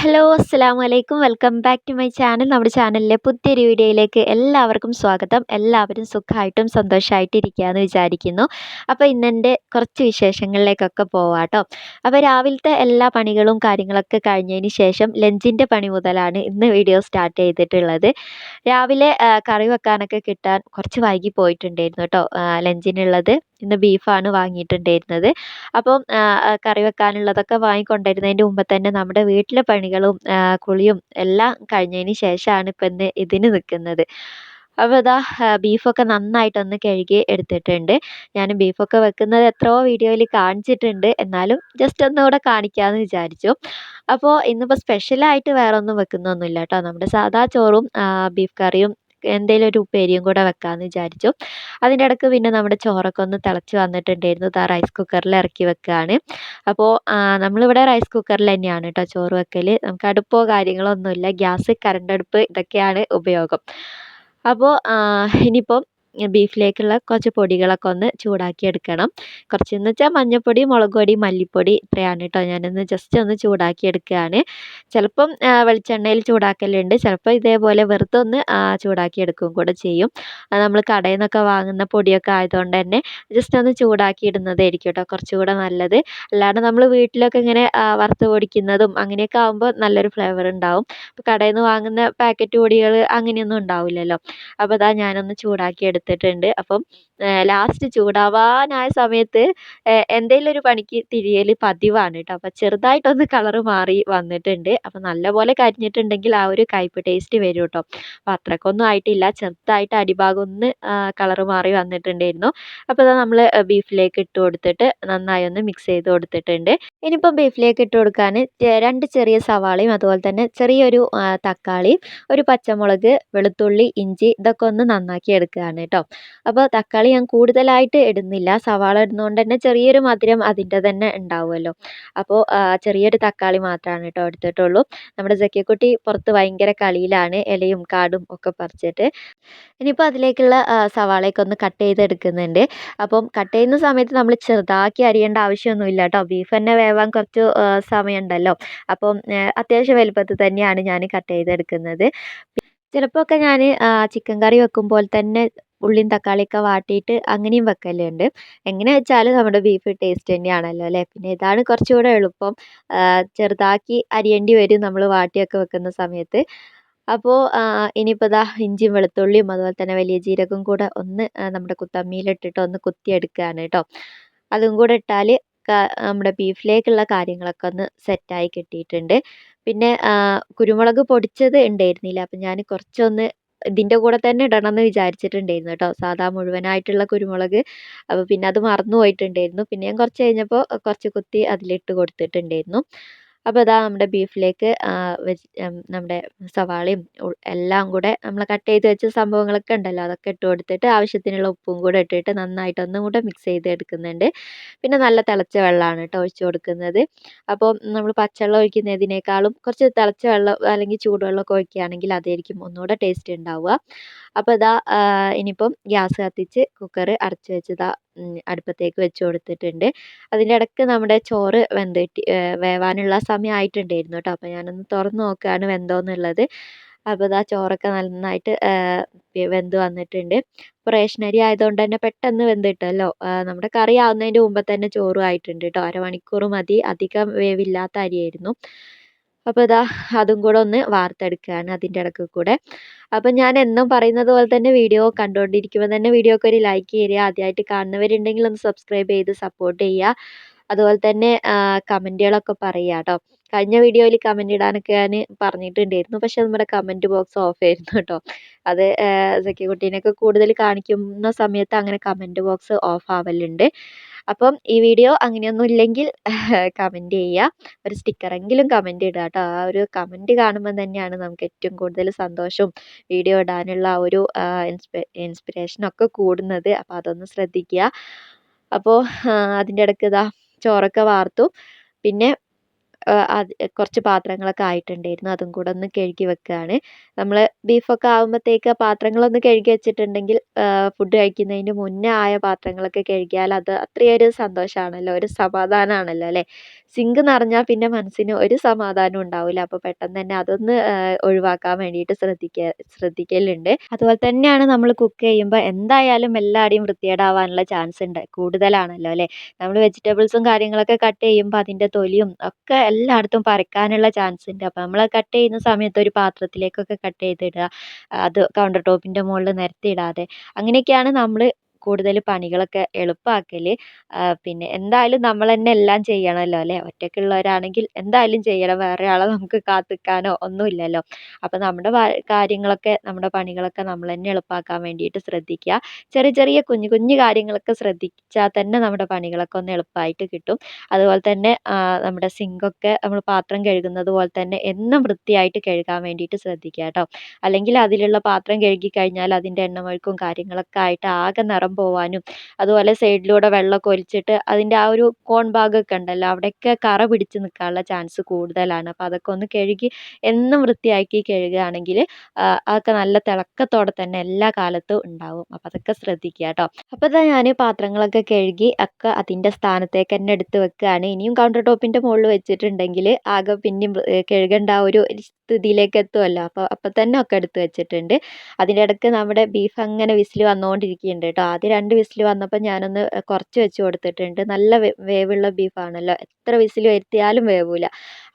Hello അസ്സാം വലൈക്കും welcome back to my channel നമ്മുടെ ചാനലിലെ പുതിയൊരു വീഡിയോയിലേക്ക് എല്ലാവർക്കും സ്വാഗതം. എല്ലാവരും സുഖമായിട്ടും സന്തോഷമായിട്ടും ഇരിക്കുകയെന്ന് വിചാരിക്കുന്നു. അപ്പോൾ ഇന്നെന്റെ കുറച്ച് വിശേഷങ്ങളിലേക്കൊക്കെ പോവാം കേട്ടോ അപ്പോൾ രാവിലത്തെ എല്ലാ പണികളും കാര്യങ്ങളൊക്കെ കഴിഞ്ഞതിന് ശേഷം ലഞ്ചിന്റെ പണി മുതലാണ് ഇന്ന് വീഡിയോ സ്റ്റാർട്ട് ചെയ്തിട്ടുള്ളത്. രാവിലെ കറി വെക്കാനൊക്കെ കിട്ടാൻ കുറച്ച് വൈകി പോയിട്ടുണ്ടായിരുന്നു കേട്ടോ ലഞ്ചിനുള്ളത്. ഇന്ന് ബീഫാണ് വാങ്ങിയിട്ടുണ്ടായിരുന്നത്. അപ്പം കറി വെക്കാനുള്ളതൊക്കെ വാങ്ങിക്കൊണ്ടിരുന്നതിന്റെ മുമ്പ് തന്നെ നമ്മുടെ വീട്ടിലെ പണികളും കുളിയും എല്ലാം കഴിഞ്ഞതിന് ശേഷമാണ് ഇപ്പം ഇന്ന് ഇതിന് നിൽക്കുന്നത്. അപ്പോൾ ഇതാ ബീഫൊക്കെ നന്നായിട്ടൊന്ന് കഴുകി എടുത്തിട്ടുണ്ട്. ഞാൻ ബീഫൊക്കെ വെക്കുന്നത് എത്രയോ വീഡിയോയിൽ കാണിച്ചിട്ടുണ്ട്. എന്നാലും ജസ്റ്റ് ഒന്നുകൂടെ കാണിക്കാമെന്ന് വിചാരിച്ചു. അപ്പോൾ ഇന്നിപ്പോൾ സ്പെഷ്യലായിട്ട് വേറെ ഒന്നും വെക്കുന്നൊന്നുമില്ല കേട്ടോ. നമ്മുടെ സാധാ ചോറും ബീഫ് കറിയും എന്തെങ്കിലും ഒരു ഉപ്പേരിയും കൂടെ വെക്കാമെന്ന് വിചാരിച്ചു. അതിന്റെ ഇടയ്ക്ക് പിന്നെ നമ്മുടെ ചോറൊക്കെ ഒന്ന് തിളച്ച് വന്നിട്ടുണ്ടായിരുന്നു. ആ റൈസ് കുക്കറിൽ ഇറക്കി വെക്കുകയാണ് അപ്പോൾ നമ്മളിവിടെ റൈസ് കുക്കറിൽ തന്നെയാണ് കേട്ടോ ചോറ് വെക്കൽ നമുക്ക് അടുപ്പോ കാര്യങ്ങളോ ഒന്നുമില്ല. ഗ്യാസ് കറണ്ട് അടുപ്പ് ഇതൊക്കെയാണ് ഉപയോഗം. അപ്പോൾ ഇനിയിപ്പം ബീഫിലേക്കുള്ള കുറച്ച് പൊടികളൊക്കെ ഒന്ന് ചൂടാക്കി എടുക്കണം. കുറച്ചെന്ന് വെച്ചാൽ മഞ്ഞൾപ്പൊടി മുളക് പൊടി മല്ലിപ്പൊടി ഇത്രയാണ് കേട്ടോ ഞാനൊന്ന് ജസ്റ്റ് ഒന്ന് ചൂടാക്കി എടുക്കുകയാണ് ചിലപ്പം വെളിച്ചെണ്ണയിൽ ചൂടാക്കലുണ്ട്. ചിലപ്പോൾ ഇതേപോലെ വെറുതെ ഒന്ന് ചൂടാക്കി എടുക്കുകയും കൂടെ ചെയ്യും. അത് നമ്മൾ കടയിൽ നിന്നൊക്കെ വാങ്ങുന്ന പൊടിയൊക്കെ ആയതുകൊണ്ട് തന്നെ ജസ്റ്റ് ഒന്ന് ചൂടാക്കി ഇടുന്നതായിരിക്കും കേട്ടോ കുറച്ചുകൂടെ നല്ലത്. അല്ലാണ്ട് നമ്മൾ വീട്ടിലൊക്കെ ഇങ്ങനെ വറുത്ത് പൊടിക്കുന്നതും അങ്ങനെയൊക്കെ ആകുമ്പോൾ നല്ലൊരു ഫ്ലേവർ ഉണ്ടാവും. അപ്പോൾ കടയിൽ നിന്ന് വാങ്ങുന്ന പാക്കറ്റ് പൊടികൾ അങ്ങനെയൊന്നും ഉണ്ടാവില്ലല്ലോ. അപ്പോൾ അതാ ഞാനൊന്ന് ചൂടാക്കി എടുത്തിട്ടുണ്ട്. അപ്പം ലാസ്റ്റ് ചൂടാവാനായ സമയത്ത് എന്തെങ്കിലും ഒരു പണിക്ക് തിരിയൽ പതിവാണ് കേട്ടോ. അപ്പം ചെറുതായിട്ടൊന്ന് കളറ് മാറി വന്നിട്ടുണ്ട്. അപ്പം നല്ലപോലെ കരിഞ്ഞിട്ടുണ്ടെങ്കിൽ ആ ഒരു കയ്പ്പ് ടേസ്റ്റ് വരും കേട്ടോ. അപ്പം അത്രയ്ക്കൊന്നും ആയിട്ടില്ല. ചെറുതായിട്ട് അടിഭാഗം ഒന്ന് കളറ് മാറി വന്നിട്ടുണ്ടായിരുന്നു. അപ്പോൾ അത് നമ്മൾ ബീഫിലേക്ക് ഇട്ട് കൊടുത്തിട്ട് നന്നായി ഒന്ന് മിക്സ് ചെയ്ത് കൊടുത്തിട്ടുണ്ട്. ഇനിയിപ്പം ബീഫിലേക്ക് ഇട്ട് കൊടുക്കാൻ രണ്ട് ചെറിയ സവാളയും അതുപോലെ തന്നെ ചെറിയൊരു തക്കാളിയും ഒരു പച്ചമുളക് വെളുത്തുള്ളി ഇഞ്ചി ഇതൊക്കെ ഒന്ന് നന്നാക്കി എടുക്കുകയാണ് കേട്ടോ. അപ്പോൾ തക്കാളി ഞാൻ കൂടുതലായിട്ട് ഇടുന്നില്ല. സവാള ഇടുന്നതുകൊണ്ട് തന്നെ ചെറിയൊരു മധുരം അതിന്റെ തന്നെ ഉണ്ടാവുമല്ലോ. അപ്പോൾ ചെറിയൊരു തക്കാളി മാത്രമാണ് കേട്ടോ എടുത്തിട്ടുള്ളൂ. നമ്മുടെ ജക്കിക്കുട്ടി പുറത്ത് ഭയങ്കര കളിയിലാണ്. ഇലയും കാടും ഒക്കെ പറിച്ചിട്ട്. ഇനിയിപ്പോൾ അതിലേക്കുള്ള സവാളയൊക്കെ ഒന്ന് കട്ട് ചെയ്തെടുക്കുന്നുണ്ട്. അപ്പം കട്ട് ചെയ്യുന്ന സമയത്ത് നമ്മൾ ചെറുതാക്കി അരിയേണ്ട ആവശ്യമൊന്നുമില്ല കേട്ടോ. ബീഫ് തന്നെ വേവാൻ കുറച്ച് സമയമുണ്ടല്ലോ. അപ്പം അത്യാവശ്യം വലുപ്പത്തിൽ തന്നെയാണ് ഞാൻ കട്ട് ചെയ്തെടുക്കുന്നത്. ചിലപ്പോൾ ഒക്കെ ഞാൻ ചിക്കൻ കറി വെക്കുമ്പോൾ തന്നെ ഉള്ളിയും തക്കാളിയൊക്കെ വാട്ടിയിട്ട് അങ്ങനെയും വെക്കലുണ്ട്. എങ്ങനെ വെച്ചാലും നമ്മുടെ ബീഫ് ടേസ്റ്റ് തന്നെയാണല്ലോ അല്ലേ? പിന്നെ ഇതാണ് കുറച്ചുകൂടെ എളുപ്പം. ചെറുതാക്കി അരിയേണ്ടി വരും നമ്മൾ വാട്ടിയൊക്കെ വെക്കുന്ന സമയത്ത്. അപ്പോൾ ഇനിയിപ്പോൾ ദാ ഇഞ്ചിയും വെളുത്തുള്ളിയും അതുപോലെ തന്നെ വലിയ ജീരകവും കൂടെ ഒന്ന് നമ്മുടെ കുത്തമ്മിയിലിട്ടിട്ട് ഒന്ന് കുത്തിയെടുക്കുകയാണ് കേട്ടോ. അതും കൂടെ ഇട്ടാൽ നമ്മുടെ ബീഫിലേക്കുള്ള കാര്യങ്ങളൊക്കെ ഒന്ന് സെറ്റായി കിട്ടിയിട്ടുണ്ട്. പിന്നെ കുരുമുളക് പൊടിച്ചത് ഉണ്ടായിരുന്നില്ല. അപ്പം ഞാൻ കുറച്ചൊന്ന് ഇതിന്റെ കൂടെ തന്നെ ഇടണമെന്ന് വിചാരിച്ചിട്ടുണ്ടായിരുന്നു കേട്ടോ. സാധാ മുഴുവനായിട്ടുള്ള കുരുമുളക്. അപ്പോൾ പിന്നെ അത് മറന്നു പോയിട്ടുണ്ടായിരുന്നു പിന്നെ ഞാൻ കുറച്ച് കഴിഞ്ഞപ്പോൾ കുറച്ച് കുത്തി അതിലിട്ട് കൊടുത്തിട്ടുണ്ടായിരുന്നു. അപ്പോൾ ഇതാ നമ്മുടെ ബീഫിലേക്ക് നമ്മുടെ സവാളയും എല്ലാം കൂടെ നമ്മൾ കട്ട് ചെയ്ത് വെച്ച സംഭവങ്ങളൊക്കെ ഉണ്ടല്ലോ അതൊക്കെ ഇട്ട് കൊടുത്തിട്ട് ആവശ്യത്തിനുള്ള ഉപ്പും കൂടെ ഇട്ടിട്ട് നന്നായിട്ട് ഒന്നും കൂടെ മിക്സ് ചെയ്ത് എടുക്കുന്നുണ്ട്. പിന്നെ നല്ല തിളച്ച വെള്ളമാണ് കേട്ടോ ഒഴിച്ച് കൊടുക്കുന്നത്. അപ്പോൾ നമ്മൾ പച്ചവെള്ളം ഒഴിക്കുന്നതിനേക്കാളും കുറച്ച് തിളച്ച വെള്ളം അല്ലെങ്കിൽ ചൂടുവെള്ളമൊക്കെ ഒഴിക്കുകയാണെങ്കിൽ അതായിരിക്കും ഒന്നുകൂടെ ടേസ്റ്റ് ഉണ്ടാവുക. അപ്പോൾ ഇതാ ഇനിയിപ്പം ഗ്യാസ് കത്തിച്ച് കുക്കർ അടച്ച് വെച്ച് ഇതാ അടുപ്പത്തേക്ക് വെച്ച് കൊടുത്തിട്ടുണ്ട്. അതിന്റെ ഇടയ്ക്ക് നമ്മുടെ ചോറ് വെന്ത് വേവാനുള്ള സമയം ആയിട്ടുണ്ടായിരുന്നു കേട്ടോ. അപ്പോൾ ഞാനൊന്ന് തുറന്ന് നോക്കുകയാണ് വെന്തോന്നുള്ളത്. അപ്പോൾ ഇതാ ചോറൊക്കെ നന്നായിട്ട് വെന്ത് വന്നിട്ടുണ്ട്. ഇപ്പോൾ റേഷൻ അരി ആയതുകൊണ്ട് തന്നെ പെട്ടെന്ന് വെന്ത് കിട്ടുമല്ലോ. നമ്മുടെ കറി ആവുന്നതിന്റെ മുമ്പ് തന്നെ ചോറും ആയിട്ടുണ്ട് കേട്ടോ. അരമണിക്കൂർ മതി. അധികം വേവില്ലാത്ത അരിയായിരുന്നു. അപ്പോൾ ഇതാ അതും കൂടെ ഒന്ന് വാർത്തെടുക്കുകയാണ് അതിന്റെ ഇടയ്ക്ക് കൂടെ. അപ്പോൾ ഞാൻ എന്നും പറയുന്നത് പോലെ തന്നെ വീഡിയോ കണ്ടുകൊണ്ടിരിക്കുമ്പോൾ തന്നെ വീഡിയോക്ക് ഒരു ലൈക്ക് ചെയ്യുക. ആദ്യമായിട്ട് കാണുന്നവരുണ്ടെങ്കിൽ ഒന്ന് സബ്സ്ക്രൈബ് ചെയ്ത് സപ്പോർട്ട് ചെയ്യുക. അതുപോലെ തന്നെ കമന്റുകളൊക്കെ പറയുക കേട്ടോ. കഴിഞ്ഞ വീഡിയോയിൽ കമന്റ് ഇടാനൊക്കെ ഞാൻ പറഞ്ഞിട്ടുണ്ടായിരുന്നു. പക്ഷേ നമ്മുടെ കമന്റ് ബോക്സ് ഓഫ് ആയിരുന്നു കേട്ടോ. അത് കുട്ടീനെയൊക്കെ കൂടുതൽ കാണിക്കുന്ന സമയത്ത് അങ്ങനെ കമന്റ് ബോക്സ് ഓഫ് ആവലുണ്ട്. അപ്പം ഈ വീഡിയോ അങ്ങനെയൊന്നും ഇല്ലെങ്കിൽ കമന്റ് ചെയ്യുക. ഒരു സ്റ്റിക്കറെങ്കിലും കമന്റ് ഇടുക കേട്ടോ. ആ ഒരു കമന്റ് കാണുമ്പോൾ തന്നെയാണ് നമുക്ക് ഏറ്റവും കൂടുതൽ സന്തോഷവും വീഡിയോ ഇടാനുള്ള ഒരു ഇൻസ്പി ഇൻസ്പിറേഷനൊക്കെ കൂടുന്നത്. അപ്പോൾ അതൊന്ന് ശ്രദ്ധിക്കുക. അപ്പോൾ അതിന്റെ ഇടയ്ക്ക് ഇതാ ചോറൊക്കെ വാർത്തു. പിന്നെ കുറച്ച് പാത്രങ്ങളൊക്കെ ആയിട്ടുണ്ടായിരുന്നു. അതും കൂടെ ഒന്ന് കഴുകി വെക്കുകയാണ് നമ്മൾ ബീഫൊക്കെ ആകുമ്പോഴത്തേക്ക് പാത്രങ്ങളൊന്ന് കഴുകി വെച്ചിട്ടുണ്ടെങ്കിൽ ഫുഡ് കഴിക്കുന്നതിന് മുന്നേ ആയ പാത്രങ്ങളൊക്കെ കഴുകിയാൽ അത് അത്രയൊരു സന്തോഷമാണല്ലോ ഒരു സമാധാനമാണല്ലോ അല്ലേ? സിങ്ക് നിറഞ്ഞാൽ പിന്നെ മനസ്സിന് ഒരു സമാധാനം ഉണ്ടാവില്ല അപ്പോൾ പെട്ടെന്ന് തന്നെ അതൊന്ന് ഒഴിവാക്കാൻ വേണ്ടിയിട്ട് ശ്രദ്ധിക്കുക ശ്രദ്ധിക്കലുണ്ട്. അതുപോലെ തന്നെയാണ് നമ്മൾ കുക്ക് ചെയ്യുമ്പോൾ എന്തായാലും എല്ലാവരുടെയും വൃത്തികേടാവാനുള്ള ചാൻസ് ഉണ്ട്. കൂടുതലാണല്ലോ അല്ലേ? നമ്മൾ വെജിറ്റബിൾസും കാര്യങ്ങളൊക്കെ കട്ട് ചെയ്യുമ്പോൾ അതിന്റെ തൊലിയും ഒക്കെ എല്ലായിടത്തും പരക്കാനുള്ള ചാൻസ് ഉണ്ട്. അപ്പോൾ നമ്മൾ കട്ട് ചെയ്യുന്ന സമയത്ത് ഒരു പാത്രത്തിലേക്കൊക്കെ കട്ട് ചെയ്തിടുക. അത് കൗണ്ടർ ടോപ്പിന്റെ മുകളിൽ നിരത്തിയിടാതെ. അങ്ങനെയൊക്കെയാണ് നമ്മൾ കൂടുതൽ പണികളൊക്കെ എളുപ്പമാക്കൽ പിന്നെ എന്തായാലും നമ്മൾ തന്നെ എല്ലാം ചെയ്യണമല്ലോ അല്ലേ? ഒറ്റയ്ക്കുള്ളവരാണെങ്കിൽ എന്തായാലും ചെയ്യണം. വേറെ ആളെ നമുക്ക് കാത്തു നിൽക്കാനോ ഒന്നുമില്ലല്ലോ. അപ്പോൾ നമ്മുടെ കാര്യങ്ങളൊക്കെ നമ്മുടെ പണികളൊക്കെ നമ്മൾ തന്നെ എളുപ്പമാക്കാൻ വേണ്ടിയിട്ട് ശ്രദ്ധിക്കുക. ചെറിയ ചെറിയ കുഞ്ഞു കുഞ്ഞു കാര്യങ്ങളൊക്കെ ശ്രദ്ധിച്ചാൽ തന്നെ നമ്മുടെ പണികളൊക്കെ ഒന്ന് എളുപ്പമായിട്ട് കിട്ടും. അതുപോലെ തന്നെ നമ്മുടെ സിങ്കൊക്കെ നമ്മൾ പാത്രം കഴുകുന്നത് പോലെ തന്നെ എന്നും വൃത്തിയായിട്ട് കഴുകാൻ വേണ്ടിയിട്ട് ശ്രദ്ധിക്കുക കേട്ടോ. അല്ലെങ്കിൽ അതിലുള്ള പാത്രം കഴുകി കഴിഞ്ഞാൽ അതിന്റെ എണ്ണമഴുക്കും കാര്യങ്ങളൊക്കെ ആയിട്ട് ആകെ നിറം വെള്ളം പോവാനും അതുപോലെ സൈഡിലൂടെ വെള്ളമൊക്കെ ഒലിച്ചിട്ട് അതിന്റെ ആ ഒരു കോൺ ഭാഗമൊക്കെ ഉണ്ടല്ലോ അവിടെയൊക്കെ കറ പിടിച്ച് നിൽക്കാനുള്ള ചാൻസ് കൂടുതലാണ്. അപ്പോൾ അതൊക്കെ ഒന്ന് കഴുകി എന്നും വൃത്തിയാക്കി കഴുകുകയാണെങ്കിൽ അതൊക്കെ നല്ല തിളക്കത്തോടെ തന്നെ എല്ലാ കാലത്തും ഉണ്ടാവും. അപ്പോൾ അതൊക്കെ ശ്രദ്ധിക്കുക കേട്ടോ. അപ്പോൾ ഇതാ ഞാൻ പാത്രങ്ങളൊക്കെ കഴുകി ഒക്കെ അതിന്റെ സ്ഥാനത്തേക്ക് തന്നെ എടുത്ത് വെക്കുകയാണ്. ഇനിയും കൗണ്ടർ ടോപ്പിന്റെ മുകളിൽ വെച്ചിട്ടുണ്ടെങ്കിൽ ആകെ പിന്നെയും കഴുകേണ്ട ആ ഒരു സ്ഥിതിയിലേക്ക് എത്തുമല്ലോ. അപ്പോൾ അപ്പം തന്നെ ഒക്കെ എടുത്ത് വെച്ചിട്ടുണ്ട്. അതിന്റെ ഇടയ്ക്ക് നമ്മുടെ ബീഫ് അങ്ങനെ വിസിൽ വന്നുകൊണ്ടിരിക്കുന്നുണ്ട് കേട്ടോ. ആദ്യം രണ്ട് വിസിൽ വന്നപ്പോൾ ഞാനൊന്ന് കുറച്ച് വെച്ച് കൊടുത്തിട്ടുണ്ട്. നല്ല വേവുള്ള ബീഫാണല്ലോ. എത്ര വിസിൽ വരുത്തിയാലും വേവില്ല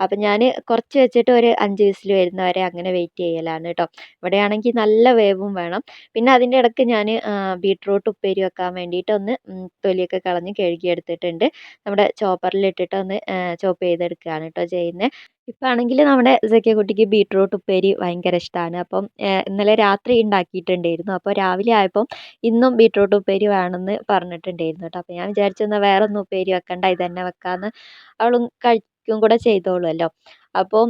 അപ്പം ഞാൻ കുറച്ച് വെച്ചിട്ട് ഒരു അഞ്ച് വിസിൽ വരുന്നവരെ അങ്ങനെ വെയിറ്റ് ചെയ്യലാണ് കേട്ടോ ഇവിടെയാണെങ്കിൽ നല്ല വേവും വേണം. പിന്നെ അതിന്റെ ഇടയ്ക്ക് ഞാൻ ബീട്രൂട്ട് ഉപ്പേരി വെക്കാൻ വേണ്ടിയിട്ട് ഒന്ന് തൊലിയൊക്കെ കളഞ്ഞ് കഴുകിയെടുത്തിട്ടുണ്ട്. നമ്മുടെ ചോപ്പറിലിട്ടിട്ട് ഒന്ന് ചോപ്പ് ചെയ്തെടുക്കുകയാണ് കേട്ടോ ചെയ്യുന്നത് ഇപ്പം ആണെങ്കിൽ നമ്മുടെ കുട്ടിക്ക് ബീട്രൂട്ട് ഉപ്പേരി ഭയങ്കര ഇഷ്ടമാണ് അപ്പം ഇന്നലെ രാത്രി ഉണ്ടാക്കിയിട്ടുണ്ടായിരുന്നു അപ്പോൾ രാവിലെ ആയപ്പോൾ ഇന്നും ബീട്രൂട്ട് ഉപ്പേരി വേണമെന്ന് പറഞ്ഞിട്ടുണ്ടായിരുന്നു കേട്ടോ. അപ്പോൾ ഞാൻ വിചാരിച്ചു എന്നാൽ വേറെ ഒന്നും ഉപ്പേരി വെക്കണ്ട ഇത് തന്നെ വെക്കാമെന്ന് അവളും കഴിക്കും കൂടെ ചെയ്തോളുമല്ലോ അപ്പോൾ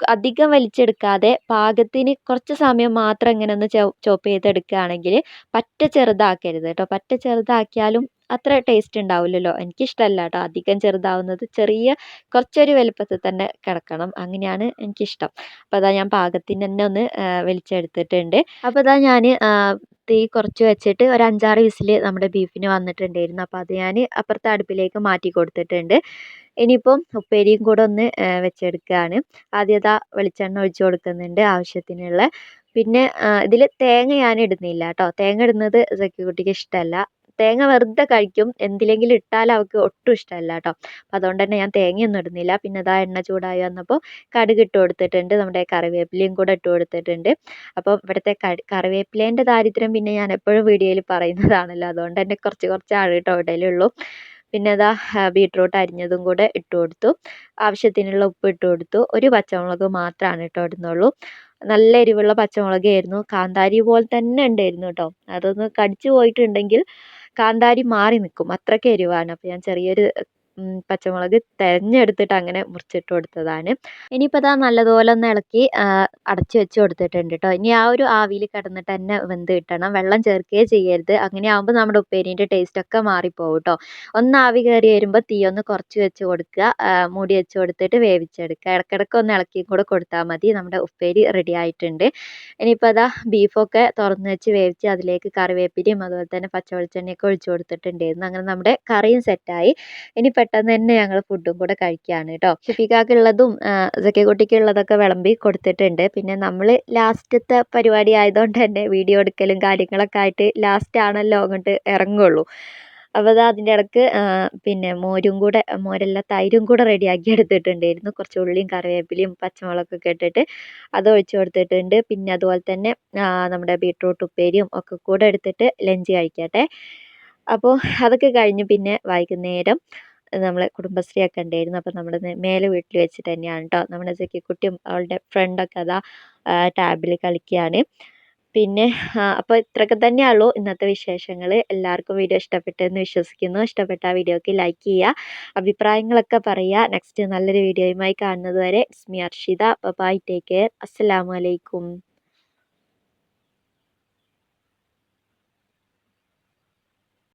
അധികം വലിച്ചെടുക്കാതെ പാകത്തിന് കുറച്ച് സമയം മാത്രം ഇങ്ങനെ ഒന്ന് ചോപ്പ് ചെയ്തെടുക്കുകയാണെങ്കിൽ പറ്റ ചെറുതാക്കരുത് കേട്ടോ. പറ്റ ചെറുതാക്കിയാലും അത്ര ടേസ്റ്റ് ഉണ്ടാവില്ലല്ലോ എനിക്കിഷ്ടമല്ല കേട്ടോ അധികം ചെറുതാവുന്നത്. ചെറിയ കുറച്ചൊരു വലുപ്പത്തിൽ തന്നെ കിടക്കണം. അങ്ങനെയാണ് എനിക്കിഷ്ടം. അപ്പോൾ അതാ ഞാൻ പാകത്തിന് തന്നെ ഒന്ന് വലിച്ചെടുത്തിട്ടുണ്ട്. അപ്പോൾ അതാ ഞാൻ തീ കുറച്ച് വെച്ചിട്ട് ഒരു അഞ്ചാറ് വിസിൽ നമ്മുടെ ബീഫിന് വന്നിട്ടുണ്ടായിരുന്നു. അപ്പോൾ അത് ഞാൻ അപ്പുറത്തെ അടുപ്പിലേക്ക് മാറ്റി കൊടുത്തിട്ടുണ്ട്. ഇനിയിപ്പം ഉപ്പേരിയും കൂടെ ഒന്ന് വെച്ചെടുക്കുകയാണ് ആദ്യം അതാ വെളിച്ചെണ്ണ ഒഴിച്ചു കൊടുക്കുന്നുണ്ട് ആവശ്യത്തിനുള്ള. പിന്നെ ഇതിൽ തേങ്ങ ഞാൻ ഇടുന്നില്ല കേട്ടോ തേങ്ങ ഇടുന്നത് കുട്ടിക്ക് ഇഷ്ടമല്ല തേങ്ങ വെറുതെ കഴിക്കും. എന്തിലെങ്കിലും ഇട്ടാൽ അവൾക്ക് ഒട്ടും ഇഷ്ടമല്ല കേട്ടോ. അപ്പം അതുകൊണ്ട് തന്നെ ഞാൻ തേങ്ങയൊന്നും ഇടുന്നില്ല. പിന്നെ ഇതാ എണ്ണ ചൂടായി വന്നപ്പോൾ കടുക് ഇട്ട് കൊടുത്തിട്ടുണ്ട്. നമ്മുടെ കറിവേപ്പിലയും കൂടെ ഇട്ട് കൊടുത്തിട്ടുണ്ട്. അപ്പോൾ ഇവിടുത്തെ കറിവേപ്പിലേന്റെ ദാരിദ്ര്യം പിന്നെ ഞാൻ എപ്പോഴും വീഡിയോയിൽ പറയുന്നതാണല്ലോ. അതുകൊണ്ട് തന്നെ കുറച്ച് കുറച്ച് ആൾ കേട്ടോ ഇടയിലുള്ളൂ പിന്നെ അതാ ബീട്രൂട്ട് അരിഞ്ഞതും കൂടെ ഇട്ട് കൊടുത്തു. ആവശ്യത്തിനുള്ള ഉപ്പ് ഇട്ട് കൊടുത്തു. ഒരു പച്ചമുളക് മാത്രമാണ് കേട്ടോ ഇടുന്നുള്ളൂ. നല്ല എരിവുള്ള പച്ചമുളകായിരുന്നു കാന്താരി പോലെ തന്നെ ഉണ്ടായിരുന്നു കേട്ടോ. അതൊന്ന് കടിച്ചു പോയിട്ടുണ്ടെങ്കിൽ കാന്താരി മാറി നിൽക്കും. അത്രയ്ക്ക് എരിവാണ്. അപ്പോൾ ഞാൻ ചെറിയൊരു പച്ചമുളക് തിരഞ്ഞെടുത്തിട്ട് അങ്ങനെ മുറിച്ചിട്ട് കൊടുത്തതാണ്. ഇനിയിപ്പോൾ അതാ നല്ലതുപോലെ ഒന്ന് ഇളക്കി അടച്ച് വെച്ച് കൊടുത്തിട്ടുണ്ട് കേട്ടോ ഇനി ആ ഒരു ആവിയിൽ കിടന്നിട്ട് തന്നെ വെന്ത് കിട്ടണം. വെള്ളം ചേർക്കുകയേ ചെയ്യരുത്. അങ്ങനെ ആകുമ്പോൾ നമ്മുടെ ഉപ്പേരീന്റെ ടേസ്റ്റ് ഒക്കെ മാറിപ്പോകും കേട്ടോ ഒന്ന് ആവി കയറി വരുമ്പോൾ തീ ഒന്ന് കുറച്ച് വെച്ച് കൊടുക്കുക. മൂടി വെച്ച് കൊടുത്തിട്ട് വേവിച്ചെടുക്കുക. ഇടയ്ക്കിടയ്ക്ക് ഒന്ന് ഇളക്കി കൂടെ കൊടുത്താൽ മതി. നമ്മുടെ ഉപ്പേരി റെഡി ആയിട്ടുണ്ട്. ഇനിയിപ്പോൾ അതാ ബീഫൊക്കെ തുറന്ന് വെച്ച് വേവിച്ച് അതിലേക്ക് കറിവേപ്പിലയും അതുപോലെ തന്നെ പച്ചവെളിച്ചെണ്ണയൊക്കെ ഒഴിച്ച് കൊടുത്തിട്ടുണ്ടായിരുന്നു അങ്ങനെ നമ്മുടെ കറിയും സെറ്റായി ഇനി പെട്ടെന്ന് തന്നെ ഞങ്ങൾ ഫുഡും കൂടെ കഴിക്കുകയാണ് കേട്ടോ ഷഫീഖാക്കുള്ളതും കുട്ടിക്കുള്ളതൊക്കെ വിളമ്പി കൊടുത്തിട്ടുണ്ട്. പിന്നെ നമ്മൾ ലാസ്റ്റത്തെ പരിപാടി ആയതുകൊണ്ട് തന്നെ വീഡിയോ എടുക്കലും കാര്യങ്ങളൊക്കെ ആയിട്ട് ലാസ്റ്റ് ആണല്ലോ അങ്ങോട്ട് ഇറങ്ങുള്ളൂ. അപ്പോൾ അത് അതിന്റെ ഇടയ്ക്ക് പിന്നെ മോരും കൂടെ മോരല്ല തൈരും കൂടെ റെഡിയാക്കി എടുത്തിട്ടുണ്ടായിരുന്നു. കുറച്ച് ഉള്ളിയും കറിവേപ്പിലയും പച്ചമുളകൊക്കെ ഇട്ടിട്ട് അത് ഒഴിച്ചു കൊടുത്തിട്ടുണ്ട്. പിന്നെ അതുപോലെ തന്നെ നമ്മുടെ ബീട്രൂട്ട് ഉപ്പേരിയും ഒക്കെ കൂടെ എടുത്തിട്ട് ലഞ്ച് കഴിക്കട്ടെ. അപ്പോൾ അതൊക്കെ കഴിഞ്ഞ് പിന്നെ വൈകുന്നേരം നമ്മളെ കുടുംബശ്രീ ഒക്കെ ഉണ്ടായിരുന്നു അപ്പോൾ നമ്മുടെ മേലെ വീട്ടിൽ വെച്ചിട്ട് തന്നെയാണ് കേട്ടോ നമ്മുടെ കുട്ടിയും അവളുടെ ഫ്രണ്ടൊക്കെ അതാ ടാബിൽ കളിക്കുകയാണ് പിന്നെ അപ്പോൾ ഇത്രയൊക്കെ തന്നെയുള്ളൂ ഇന്നത്തെ വിശേഷങ്ങൾ എല്ലാവർക്കും വീഡിയോ ഇഷ്ടപ്പെട്ടെന്ന് വിശ്വസിക്കുന്നു. ഇഷ്ടപ്പെട്ട വീഡിയോക്ക് ലൈക്ക് ചെയ്യുക. അഭിപ്രായങ്ങളൊക്കെ പറയുക. നെക്സ്റ്റ് നല്ലൊരു വീഡിയോയുമായി കാണുന്നത് വരെ it's me Arshitha. Bye take care അസ്സലാമു അലൈക്കും.